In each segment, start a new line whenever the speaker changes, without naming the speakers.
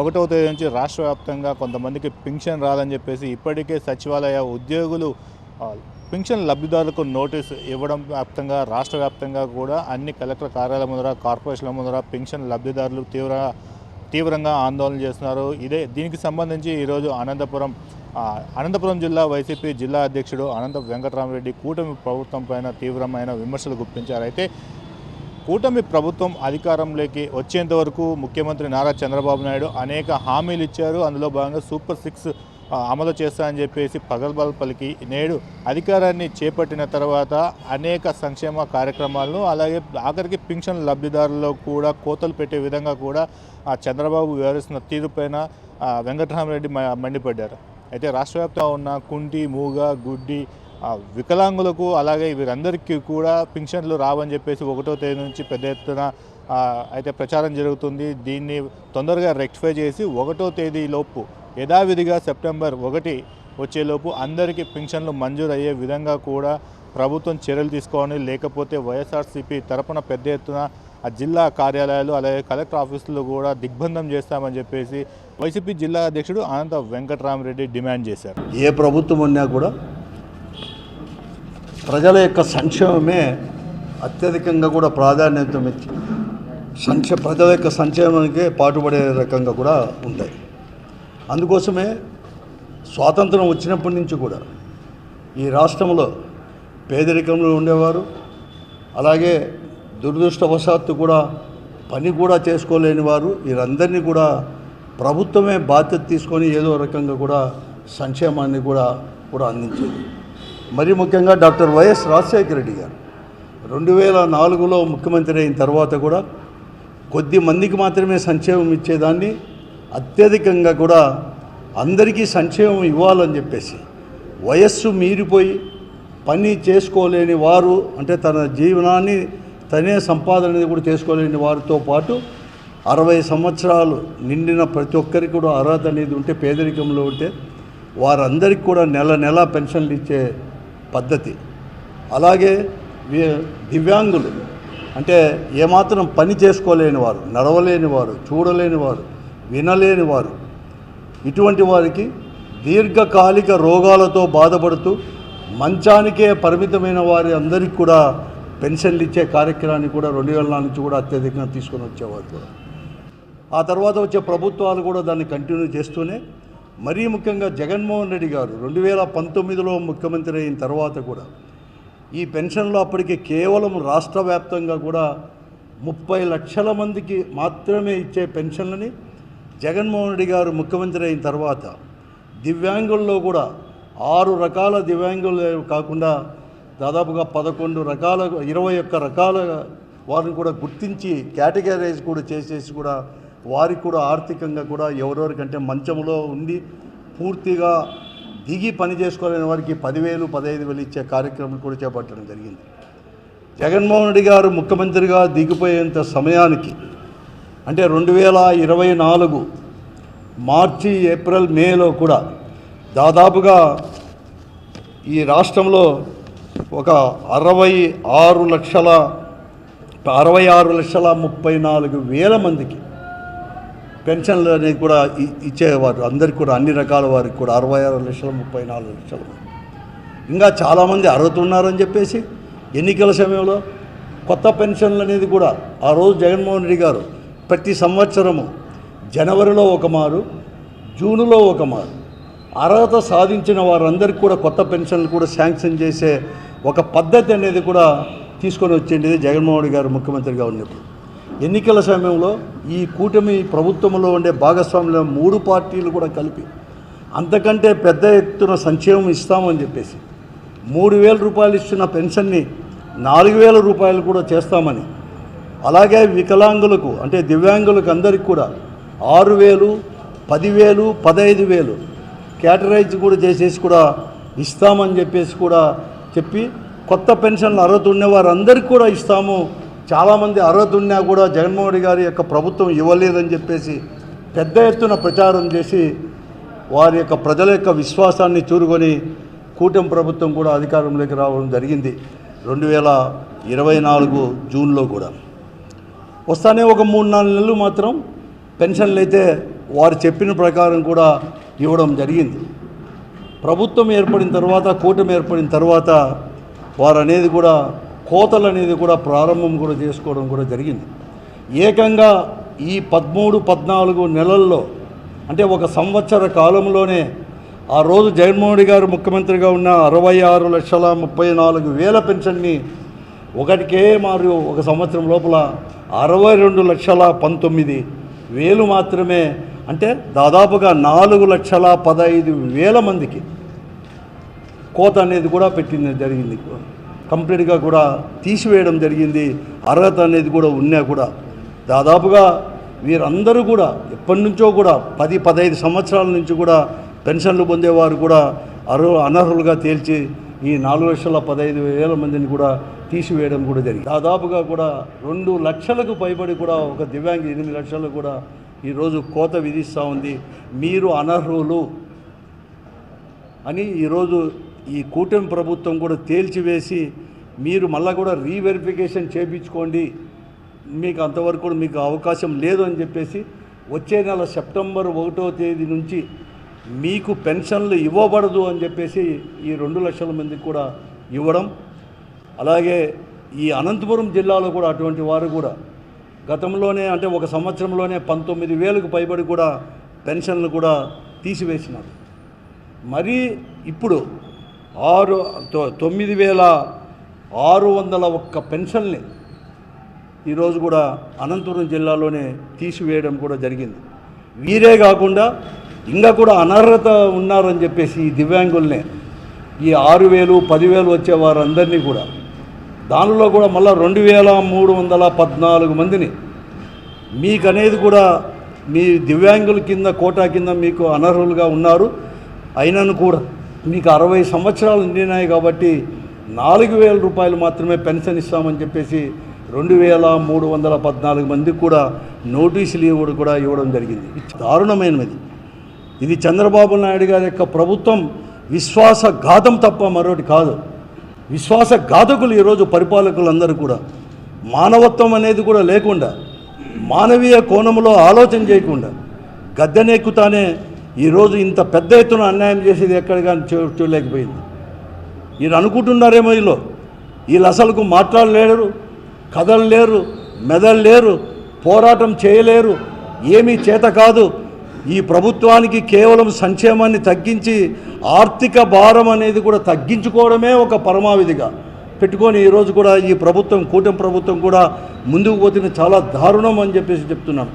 ఒకటవ తేదీ నుంచి రాష్ట్ర వ్యాప్తంగా కొంతమందికి పింఛన్ రాదని చెప్పేసి ఇప్పటికే సచివాలయ ఉద్యోగులు పింఛన్ లబ్ధిదారులకు నోటీస్ ఇవ్వడం వ్యాప్తంగా రాష్ట్ర వ్యాప్తంగా కూడా అన్ని కలెక్టర్ కార్యాలయం ముందర కార్పొరేషన్ల ముందర పింఛన్ లబ్ధిదారులు తీవ్ర తీవ్రంగా ఆందోళన చేస్తున్నారు. ఇదే దీనికి సంబంధించి ఈరోజు అనంతపురం అనంతపురం జిల్లా వైసీపీ జిల్లా అధ్యక్షుడు అనంత వెంకటరామరెడ్డి కూటమి ప్రభుత్వం పైన తీవ్రమైన విమర్శలు గుప్పించారు. అయితే కూటమి ప్రభుత్వం అధికారంలోకి వచ్చేంత వరకు ముఖ్యమంత్రి నారా చంద్రబాబు నాయుడు అనేక హామీలు ఇచ్చారు. అందులో భాగంగా సూపర్ సిక్స్ అమలు చేస్తానని చెప్పేసి పగల్బల్ పలికి నేడు అధికారాన్ని చేపట్టిన తర్వాత అనేక సంక్షేమ కార్యక్రమాలను అలాగే ఆఖరికి పింఛన్ లబ్ధిదారుల్లో కూడా కోతలు పెట్టే విధంగా కూడా ఆ చంద్రబాబు వ్యవహరిస్తున్న తీరుపైన వెంకటరామరెడ్డి మండిపడ్డారు. అయితే రాష్ట్ర వ్యాప్తంగా ఉన్న కుంటి మూగ గుడ్డి వికలాంగులకు అలాగే వీరందరికీ కూడా పింఛన్లు రావని చెప్పేసి ఒకటో తేదీ నుంచి పెద్ద ఎత్తున అయితే ప్రచారం జరుగుతుంది. దీన్ని తొందరగా రెక్టిఫై చేసి ఒకటో తేదీలోపు యథావిధిగా సెప్టెంబర్ ఒకటి వచ్చేలోపు అందరికీ పింఛన్లు మంజూరు అయ్యే విధంగా కూడా ప్రభుత్వం చర్యలు తీసుకోవాలి. లేకపోతే వైఎస్ఆర్సీపీ తరపున పెద్ద ఎత్తున ఆ జిల్లా కార్యాలయాలు అలాగే కలెక్టర్ ఆఫీసులు కూడా దిగ్బంధం చేస్తామని చెప్పేసి వైసీపీ జిల్లా అధ్యక్షుడు అనంత వెంకటరామరెడ్డి డిమాండ్ చేశారు.
ఏ ప్రభుత్వం ఉన్నా కూడా ప్రజల యొక్క సంక్షేమమే అత్యధికంగా కూడా ప్రాధాన్యత ఇచ్చి సంక్షే ప్రజల యొక్క సంక్షేమానికి పాటుపడే రకంగా కూడా ఉంటాయి. అందుకోసమే స్వాతంత్రం వచ్చినప్పటి నుంచి కూడా ఈ రాష్ట్రంలో పేదరికంలో ఉండేవారు అలాగే దురదృష్టవశాత్తు కూడా పని కూడా చేసుకోలేని వారు వీరందరినీ కూడా ప్రభుత్వమే బాధ్యత తీసుకొని ఏదో రకంగా కూడా సంక్షేమాన్ని కూడా కూడా అందించేది. మరి ముఖ్యంగా డాక్టర్ వైఎస్ రాజశేఖర రెడ్డి గారు. రెండు వేల నాలుగులో ముఖ్యమంత్రి అయిన తర్వాత కూడా కొద్ది మందికి మాత్రమే సంక్షేమం ఇచ్చేదాన్ని అత్యధికంగా కూడా అందరికీ సంక్షేమం ఇవ్వాలని చెప్పేసి వయస్సు మీరిపోయి పని చేసుకోలేని వారు అంటే తన జీవనాన్ని తనే సంపాదన అనేది కూడా చేసుకోలేని వారితో పాటు అరవై సంవత్సరాలు నిండిన ప్రతి ఒక్కరికి కూడా అర్హత అనేది ఉంటే పేదరికంలో ఉంటే వారందరికీ కూడా నెల నెల పెన్షన్లు ఇచ్చే పద్ధతి. అలాగే దివ్యాంగులు. అంటే ఏమాత్రం పని చేసుకోలేని వారు నడవలేని వారు చూడలేని వారు వినలేని వారు ఇటువంటి వారికి దీర్ఘకాలిక రోగాలతో బాధపడుతూ మంచానికే పరిమితమైన వారి అందరికీ కూడా పెన్షన్లు ఇచ్చే కార్యక్రమాన్ని కూడా రెండు వేల నాలుగు నుంచి కూడా అత్యధికంగా తీసుకొని వచ్చేవారు కూడా. ఆ తర్వాత వచ్చే ప్రభుత్వాలు కూడా దాన్ని కంటిన్యూ చేస్తూనే మరీ ముఖ్యంగా జగన్మోహన్ రెడ్డి గారు రెండు వేల పంతొమ్మిదిలో ముఖ్యమంత్రి అయిన తర్వాత కూడా ఈ పెన్షన్లు అప్పటికి కేవలం రాష్ట్ర వ్యాప్తంగా కూడా ముప్పై లక్షల మందికి మాత్రమే ఇచ్చే పెన్షన్లని జగన్మోహన్ రెడ్డి గారు ముఖ్యమంత్రి అయిన తర్వాత దివ్యాంగుల్లో కూడా ఆరు రకాల దివ్యాంగులు కాకుండా దాదాపుగా పదకొండు రకాల ఇరవై ఒక్క రకాల వారిని కూడా గుర్తించి కేటగరైజ్ కూడా చేసేసి కూడా వారికి కూడా ఆర్థికంగా కూడా ఎవరెవరికంటే మంచంలో ఉండి పూర్తిగా దిగి పని చేసుకోలేని వారికి పదివేలు పదహైదు వేలు ఇచ్చే కార్యక్రమం కూడా చేపట్టడం జరిగింది. జగన్మోహన్ రెడ్డి గారు ముఖ్యమంత్రిగా దిగిపోయేంత సమయానికి అంటే రెండు వేల ఇరవై నాలుగు మార్చి ఏప్రిల్ మేలో కూడా దాదాపుగా ఈ రాష్ట్రంలో ఒక అరవై ఆరు లక్షల అరవై ఆరు లక్షల ముప్పై నాలుగు వేల మందికి పెన్షన్లు అనేది కూడా ఇ- ఇచ్చేవారు. అందరికి కూడా అన్ని రకాల వారికి కూడా అరవై ఆరు లక్షలు ముప్పై నాలుగు లక్షల. ఇంకా చాలామంది అర్హత ఉన్నారని చెప్పేసి ఎన్నికల సమయంలో కొత్త పెన్షన్లు అనేది కూడా ఆ రోజు జగన్మోహన్ రెడ్డి గారు ప్రతి సంవత్సరము జనవరిలో ఒక మారు జూన్లో ఒక మారు. అర్హత సాధించిన వారందరికీ కూడా కొత్త పెన్షన్లు కూడా శాంక్షన్ చేసే ఒక పద్ధతి అనేది కూడా తీసుకొని వచ్చేది జగన్మోహన్ రెడ్డి గారు ముఖ్యమంత్రిగా ఉన్నప్పుడు. ఎన్నికల సమయంలో ఈ కూటమి ప్రభుత్వంలో ఉండే భాగస్వాముల మూడు పార్టీలు కూడా కలిపి అంతకంటే పెద్ద ఎత్తున సంక్షేమం ఇస్తామని చెప్పేసి మూడు వేల రూపాయలు ఇస్తున్న పెన్షన్ని నాలుగు వేల రూపాయలు కూడా చేస్తామని అలాగే వికలాంగులకు అంటే దివ్యాంగులకు అందరికి కూడా ఆరు వేలు పదివేలు పదహైదు వేలు కేటరైజ్ కూడా చేసేసి కూడా ఇస్తామని చెప్పేసి కూడా చెప్పి కొత్త పెన్షన్లు అర్హత ఉన్న వారందరికీ కూడా ఇస్తాము చాలామంది అర్హత ఉన్నా కూడా జగన్మోహన్ రెడ్డి గారి యొక్క ప్రభుత్వం ఇవ్వలేదని చెప్పేసి పెద్ద ఎత్తున ప్రచారం చేసి వారి యొక్క ప్రజల యొక్క విశ్వాసాన్ని చూరుకొని కూటమి ప్రభుత్వం కూడా అధికారంలోకి రావడం జరిగింది. రెండు వేల ఇరవై నాలుగు జూన్లో కూడా. వస్తానే ఒక మూడు నాలుగు నెలలు మాత్రం పెన్షన్లు అయితే వారు చెప్పిన ప్రకారం కూడా ఇవ్వడం జరిగింది. ప్రభుత్వం ఏర్పడిన తర్వాత కూటమి ఏర్పడిన తర్వాత వారు అనేది కూడా కోతలు అనేది కూడా ప్రారంభం కూడా చేసుకోవడం కూడా జరిగింది. ఏకంగా ఈ పదమూడు పద్నాలుగు నెలల్లో అంటే ఒక సంవత్సర కాలంలోనే ఆ రోజు జగన్మోహన్ గారు ముఖ్యమంత్రిగా ఉన్న అరవై ఆరు లక్షల ముప్పై నాలుగు వేల పెన్షన్ని ఒకటికే మారు ఒక సంవత్సరం లోపల అరవై రెండు లక్షల పంతొమ్మిది వేలు మాత్రమే అంటే దాదాపుగా నాలుగు లక్షల పదహైదు వేల మందికి కోత అనేది కూడా పెట్టింది జరిగింది. కంప్లీట్గా కూడా తీసివేయడం జరిగింది. అర్హత అనేది కూడా ఉన్నా కూడా. దాదాపుగా వీరందరూ కూడా ఎప్పటి నుంచో కూడా పది పదహైదు సంవత్సరాల నుంచి కూడా పెన్షన్లు పొందేవారు కూడా అర్హు అనర్హులుగా తేల్చి ఈ నాలుగు లక్షల పదహైదు వేల మందిని కూడా తీసివేయడం కూడా జరిగింది. దాదాపుగా కూడా రెండు లక్షలకు పైబడి కూడా ఒక దివ్యాంగి ఎనిమిది లక్షలు కూడా ఈరోజు కోత విధిస్తూ ఉంది. మీరు అనర్హులు అని ఈరోజు ఈ కూటమి ప్రభుత్వం కూడా తేల్చివేసి మీరు మళ్ళీ కూడా రీవెరిఫికేషన్ చేయించుకోండి మీకు అంతవరకు కూడా మీకు అవకాశం లేదు అని చెప్పేసి వచ్చే నెల సెప్టెంబర్ ఒకటో తేదీ నుంచి మీకు పెన్షన్లు ఇవ్వబడదు అని చెప్పేసి ఈ రెండు లక్షల మందికి కూడా ఇవ్వడం. అలాగే ఈ అనంతపురం జిల్లాలో కూడా అటువంటి వారు కూడా గతంలోనే అంటే ఒక సంవత్సరంలోనే పంతొమ్మిది వేలకు పైబడి కూడా పెన్షన్లు కూడా తీసివేసినారు. మరీ ఇప్పుడు ఆరు తొ- తొమ్మిది వేల ఆరు వందల ఒక్క పెన్షన్ని ఈరోజు కూడా అనంతపురం జిల్లాలోనే తీసివేయడం కూడా జరిగింది. వీరే కాకుండా ఇంకా కూడా అనర్హత ఉన్నారని చెప్పేసి ఈ దివ్యాంగుల్నే ఈ ఆరు వేలు పదివేలు వచ్చే వారందరినీ కూడా దానిలో కూడా మళ్ళీ రెండు వేల మూడు వందల పద్నాలుగు మందిని మీకు అనేది కూడా మీ దివ్యాంగుల కింద కోటా కింద మీకు అనర్హులుగా ఉన్నారు. అయినను కూడా మీకు అరవై సంవత్సరాలు నిండినాయి కాబట్టి నాలుగు వేల రూపాయలు మాత్రమే పెన్షన్ ఇస్తామని చెప్పేసి రెండు వేల మూడు వందల పద్నాలుగు మందికి కూడా నోటీసులు ఇవ్వడం కూడా ఇవ్వడం జరిగింది. దారుణమైనది. ఇది చంద్రబాబు నాయుడు గారి యొక్క ప్రభుత్వం విశ్వాసఘాతం తప్ప మరొకటి కాదు. విశ్వాసఘాతకులు ఈరోజు పరిపాలకులందరూ కూడా. మానవత్వం అనేది కూడా లేకుండా మానవీయ కోణంలో ఆలోచన చేయకుండా గద్దెనెక్కుతానే ఈరోజు ఇంత పెద్ద ఎత్తున అన్యాయం చేసేది ఎక్కడ కానీ చూడలేకపోయింది. వీళ్ళు అనుకుంటున్నారేమో వీళ్ళు వీళ్ళు అసలుకు మాట్లాడలేరు కదలలేరు మెదలలేరు పోరాటం చేయలేరు ఏమీ చేత కాదు. ఈ ప్రభుత్వానికి కేవలం సంక్షేమాన్ని తగ్గించి ఆర్థిక భారం అనేది కూడా తగ్గించుకోవడమే ఒక పరమావిధిగా. పెట్టుకొని ఈరోజు కూడా ఈ ప్రభుత్వం కూటమి ప్రభుత్వం కూడా ముందుకు పోతున్న చాలా దారుణం అని చెప్పేసి చెప్తున్నాను.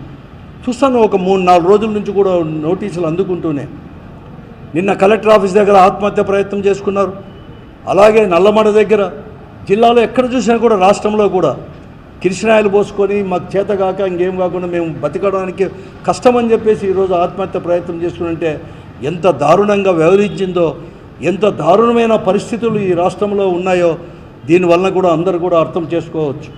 చూస్తాను ఒక మూడు నాలుగు రోజుల నుంచి కూడా నోటీసులు అందుకుంటూనే. నిన్న కలెక్టర్ ఆఫీస్ దగ్గర ఆత్మహత్య ప్రయత్నం చేసుకున్నారు. అలాగే నల్లమడ దగ్గర జిల్లాలో ఎక్కడ చూసినా కూడా రాష్ట్రంలో కూడా. కిరిసినాయలు పోసుకొని మాకు చేత కాక ఇంకేం కాకుండా మేము బతకడానికి కష్టమని చెప్పేసి ఈరోజు ఆత్మహత్య ప్రయత్నం చేసుకుంటే ఎంత దారుణంగా వ్యవహరించిందో ఎంత దారుణమైన పరిస్థితులు ఈ రాష్ట్రంలో ఉన్నాయో దీనివల్ల కూడా అందరూ కూడా అర్థం చేసుకోవచ్చు.